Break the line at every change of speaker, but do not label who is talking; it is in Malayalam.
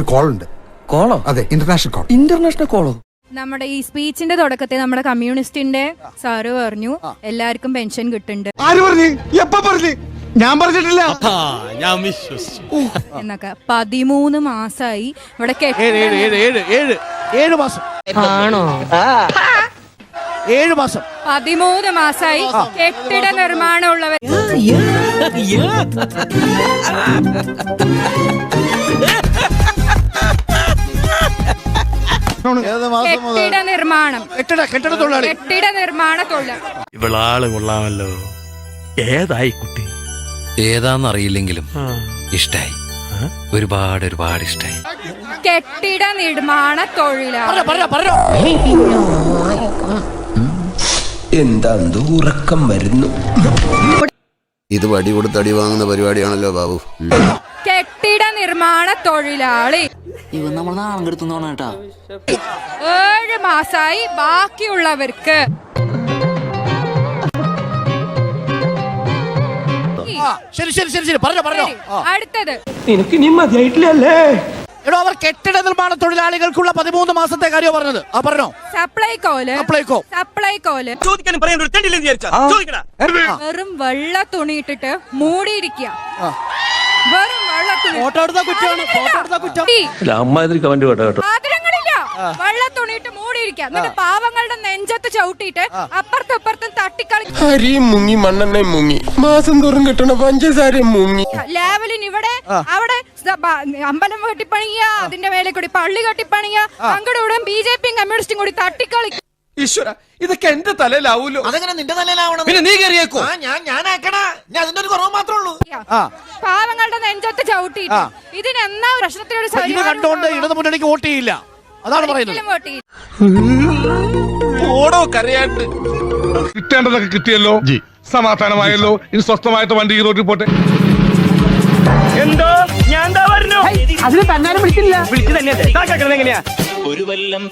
കോൾ ഉണ്ട്
കോളോ?
അതെ ഇന്റർനാഷണൽ കോൾ
ഇന്റർനാഷണൽ കോളോ
നമ്മുടെ ഈ സ്പീച്ചിന്റെ തുടക്കത്തെ നമ്മുടെ കമ്മ്യൂണിസ്റ്റിന്റെ സാറ് പറഞ്ഞു എല്ലാവർക്കും പെൻഷൻ കിട്ടുന്നുണ്ട്.
ആര് പറഞ്ഞു? എപ്പോ പറഞ്ഞു? ഞാൻ പറഞ്ഞിട്ടില്ല.
ഞാൻ വിശ്വസിച്ചു.
എന്നൊക്കെ പതിമൂന്ന് മാസായി ഇവിടെ
ഏഴ് ഏഴ് ഏഴ് ഏഴ് ഏഴ് ഏഴ് മാസം.
ആണോ?
ഏഴ് മാസം.
പതിമൂന്ന് മാസായി കെട്ടിട നിർമ്മാണം കെട്ടിട നിർമ്മാണം.
കെട്ടിട കെട്ടിട തൊഴിലാളി.
കെട്ടിട നിർമ്മാണ തൊഴിലാളി.
ഇവളാൾ കൊള്ളാമല്ലോ. ഏതായി കുട്ടി?
ഏതാന്നറിയില്ലെങ്കിലും ഇഷ്ടായി. ഒരുപാട് ഒരുപാട് ഇഷ്ടായി.
കെട്ടിട നിർമ്മാണ തൊഴിലാളി.
എന്താ ഉറക്കം വരുന്നു?
ഇത് വടി കൊടുത്ത് അടി വാങ്ങുന്ന പരിപാടിയാണല്ലോ ബാബു.
കെട്ടിട നിർമ്മാണ തൊഴിലാളി.
ഇവൻ നമ്മൾ നാളെ കെടുത്തുന്നോണ കേട്ടാ.
ഏഴ് മാസായി ബാക്കിയുള്ളവർക്ക്.
ശരി ശരി ശരി ശരി. പറഞ്ഞോ പറഞ്ഞോ.
അടുത്തത്.
നിനക്ക് ഇനി മതിയായിട്ടില്ലല്ലേ?
എടോ അവർ കെട്ടിട നിർമ്മാണ തൊഴിലാളികൾക്കുള്ള പതിമൂന്ന് മാസത്തെ കാര്യം പറഞ്ഞത്. ആ പറഞ്ഞോ.
സപ്ലൈകോൽ
സപ്ലൈകോ.
സപ്ലൈകോൽ
ചോദിക്കാനും പറയാൻ ഒരു തെണ്ടില്ലെന്ന് വിചാരിച്ചാ. ചോദിക്കടാ.
വെറും വെള്ള തുണി ഇട്ടിട്ട് മൂടിയിരിക്കുക
ഫോട്ടോ എടുത്താ കുറ്റമാണ് ഫോട്ടോ എടുത്താ കുറ്റം?
അമ്മാതിരി കമന്റ് കേട്ടോ കേട്ടോ.
സാധനങ്ങളില്ല വെള്ള തുണിയിട്ട് മൂടിയിരിക്കുക. എന്നിട്ട് പാവങ്ങളുടെ നെഞ്ചത്ത് ചവിട്ടിയിട്ട് അപ്പുറത്തും ഇപ്പുറത്തും തട്ടിക്കളി
അരിയും മുങ്ങി മണ്ണെണ്ണയും മുങ്ങി. മാസം തോറും കിട്ടണ പഞ്ചസാരയും മുങ്ങി.
ലേവലിൻ ഇവിടെ അവിടെ സ- ബ- അമ്പലം കെട്ടിപ്പണിയ അതിന്റെ മേലെ കൂടി പള്ളി കെട്ടിപ്പണിയ അങ്ങോട്ട് ഇവിടെ ബി ജെ പിയും കമ്മ്യൂണിസ്റ്റും കൂടി തട്ടിക്കളി
ഈശ്വര ഇതൊക്കെ എന്റെ തലയിലാവൂലോ?
അതെങ്ങനെ നിന്റെ തലയിലാവണം?
പിന്നെ നീ കയറിയേക്കോ?
ഞാൻ ഞാനാക്കണ ഞാൻ അതിന്റെ ഒരു കുറവ് മാത്രമേ ഉള്ളൂ. ആ.
ഇതിനെന്നാ പ്രശ്നത്തിനൊരു
ഇത് കണ്ടുകൊണ്ട് ഇടതു മുന്നണിക്ക് വോട്ട് ചെയ്യില്ല. അതാണ് പറയുന്നത്.
വോട്ട്.
ഓടോ കരയാണ്ട്.
കിട്ടേണ്ടതൊക്കെ കിട്ടിയല്ലോ? സമാധാനമായല്ലോ? ഇനി സ്വസ്ഥമായിട്ട് വണ്ടി ഈ റോഡിൽ പോട്ടെ?
എന്തോ? ഞാൻ എന്താ പറഞ്ഞു?
അതിന് തന്നാലും വിളിച്ചില്ല.
വിളിച്ചു തന്നെ എങ്ങനെയാ?
ഒരു വല്ലം